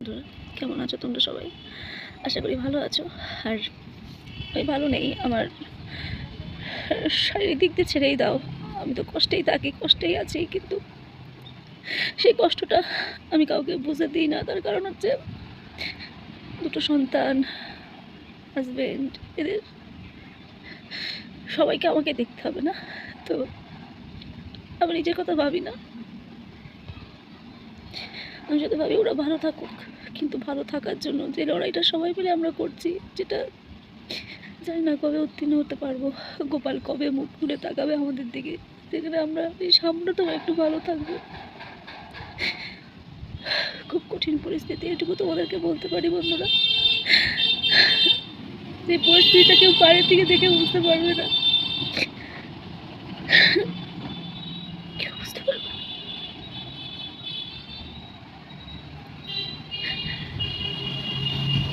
বন্ধুরা, কেমন আছো তোমরা সবাই? আশা করি ভালো আছো। আর ওই ভালো নেই, আমার শারীরিক দিক দিয়ে ছেড়েই দাও। আমি তো কষ্টেই থাকি, কষ্টেই আছি, কিন্তু সেই কষ্টটা আমি কাউকে বুঝে দিই না। তার কারণ হচ্ছে দুটো সন্তান হাজবেন্ড এদের সবাইকে আমাকে দেখতে হবে না। তো আমি নিজের কথা ভাবি না। আমি যদি ভাবি ওরা ভালো থাকুক, কিন্তু ভালো থাকার জন্য যে লড়াইটা সবাই মিলে আমরা করছি, যেটা জানি না কবে উত্তীর্ণ হতে পারব। গোপাল কবে মুখ ঘুরে তাকাবে আমাদের দিকে? সেখানে আমরা এই সামনেটা একটু ভালো থাকব। খুব কঠিন পরিস্থিতি, এটুকু তোমাদেরকে বলতে পারি বন্ধুরা। যে পরিস্থিতিটা কেউ বাইরের থেকে দেখে বুঝতে পারবে না কেউ বুঝতে পারবে না।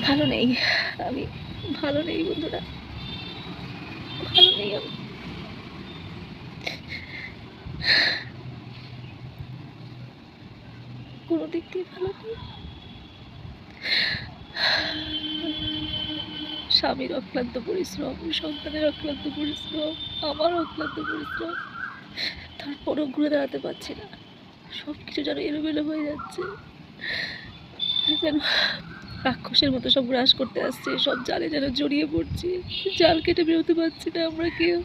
ভালো নেই। আমি ভালো নেই, বন্ধুরা। ভালো নেই আমি। কোনো দিক দিয়ে ভালো নেই। স্বামীর অক্লান্ত পরিশ্রম, সন্তানের অক্লান্ত পরিশ্রম, আমার অক্লান্ত পরিশ্রম, তারপরেও ঘুরে দাঁড়াতে পারছি না। সব কিছু যেন এলোমেলো হয়ে যাচ্ছে। যেন রাক্ষসের মতো সব গ্রাস করতে আসছে, সব জালে যেন জড়িয়ে পড়ছি। জাল কেটে বেরোতে পারছি না আমরা কেউ।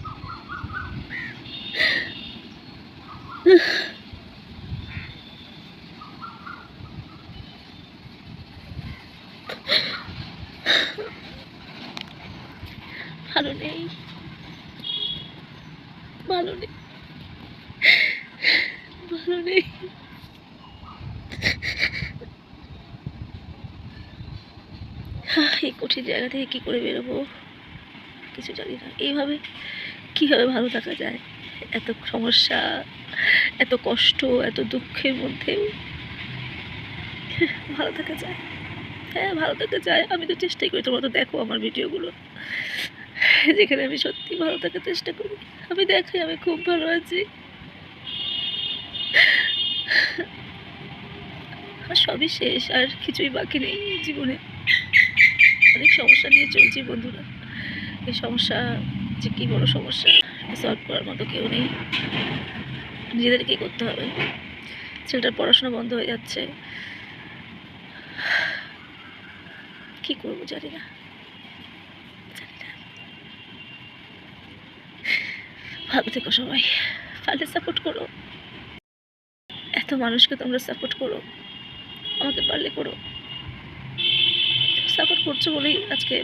ভালো নেই। ভালো নেই। ভালো নেই। এই কঠিন জায়গা থেকে কী করে বেরোবো? কিছু জানি না। এইভাবে কীভাবে ভালো থাকা যায়? এত সমস্যা, এত কষ্ট, এত দুঃখের মধ্যেও ভালো থাকা যায়। হ্যাঁ ভালো থাকা যায়। আমি তো চেষ্টাই করি। তোমরা তো দেখো আমার ভিডিওগুলো। যেখানে আমি সত্যি ভালো থাকার চেষ্টা করি। আমি দেখাই আমি খুব ভালো আছি। আর সবই শেষ। আর কিছুই বাকি নেই জীবনে। অনেক সমস্যা নিয়ে চলছি বন্ধুরা। এই সমস্যা যে কী বড় সমস্যা সলভ করার মতো কেউ নেই। নিজেদেরকেই করতে হবে? ছেলেটার পড়াশোনা বন্ধ হয়ে যাচ্ছে। কি করব জানি না। ভালো থেকো সবাই। পারলে সাপোর্ট করো। এত মানুষকে তোমরা সাপোর্ট করো। আমাকে পারলে করো। সাপোর্ট করছ বলেই আজকে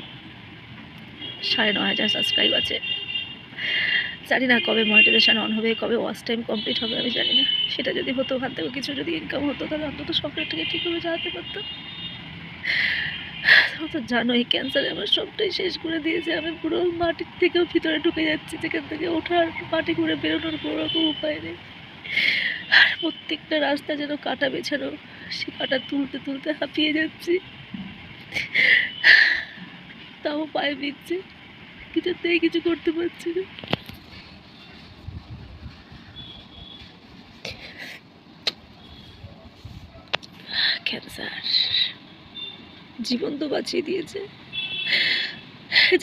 সাড়ে ন হাজার সাবস্ক্রাইব আছে। জানি না কবে মনিটাইজেশন অন হবে, কবে ওয়াচ টাইম কমপ্লিট হবে, আমি জানি না। সেটা যদি হতো ওখান থেকে কিছু যদি ইনকাম হতো, তাহলে অন্তত সংসারটাকে ঠিকভাবে চালাতে তোমরা তো জানোই ক্যান্সারে আমার সবটাই শেষ করে দিয়েছে। আমি পুরো মাটির থেকেও ভিতরে ঢুকে যাচ্ছি, যেখান থেকে ওঠার, মাটি ঘুরে বেরোনোর কোনো রকম উপায় নেই। আর প্রত্যেকটা রাস্তা যেন কাটা বেছানো সে কাটা তুলতে তুলতে হাঁপিয়ে যাচ্ছি। তাও পায়ে দিচ্ছে। কিছুতেই কিছু করতে পারছি না। ক্যান্সার জীবন তো বাঁচিয়ে দিয়েছে।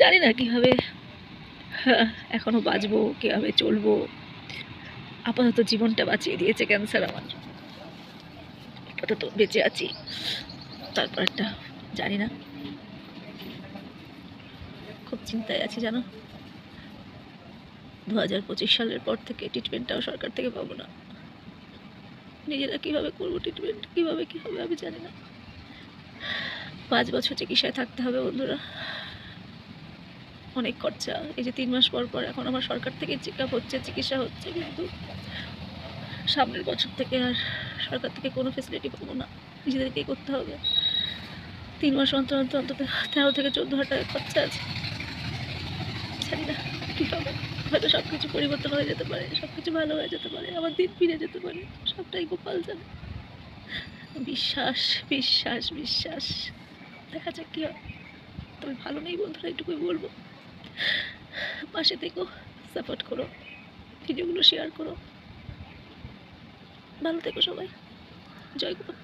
জানি না কীভাবে এখনও বাঁচবো, কীভাবে চলবো। আপাতত জীবনটা বাঁচিয়ে দিয়েছে ক্যান্সার আমার। আপাতত বেঁচে আছি। তারপর একটা জানি না খুব চিন্তায় আছি, জানো? দু হাজার পঁচিশ সালের পর থেকে ট্রিটমেন্টটাও সরকার থেকে পাবো না। নিজেরা কীভাবে করব ট্রিটমেন্ট কীভাবে কী হবে আমি জানি না পাঁচ বছর চিকিৎসায় থাকতে হবে বন্ধুরা। অনেক খরচা। এই যে তিন মাস পর পর এখন আমার সরকার থেকে চেক হচ্ছে, চিকিৎসা হচ্ছে কিন্তু সামনের বছর থেকে আর সরকার থেকে কোনো ফেসিলিটি পাবো না। নিজেদেরকেই করতে হবে। তিন মাস অন্তর অন্তর অন্তত তেরো থেকে চোদ্দ হাজার টাকা খরচা আছে। জানি না কী হবে। হয়তো সব কিছু পরিবর্তন হয়ে যেতে পারে সব কিছু ভালো হয়ে যেতে পারে আমার দিন ফিরে যেতে পারে। সবটাই গোপাল জানে। বিশ্বাস বিশ্বাস বিশ্বাস। দেখা যাক কী হয়। তবে ভালো নেই বন্ধুরা, এইটুকুই বলব। পাশে থেকো সাপোর্ট করো ভিডিওগুলো শেয়ার করো। ভালো থেকো সবাই। জয় গোপাল।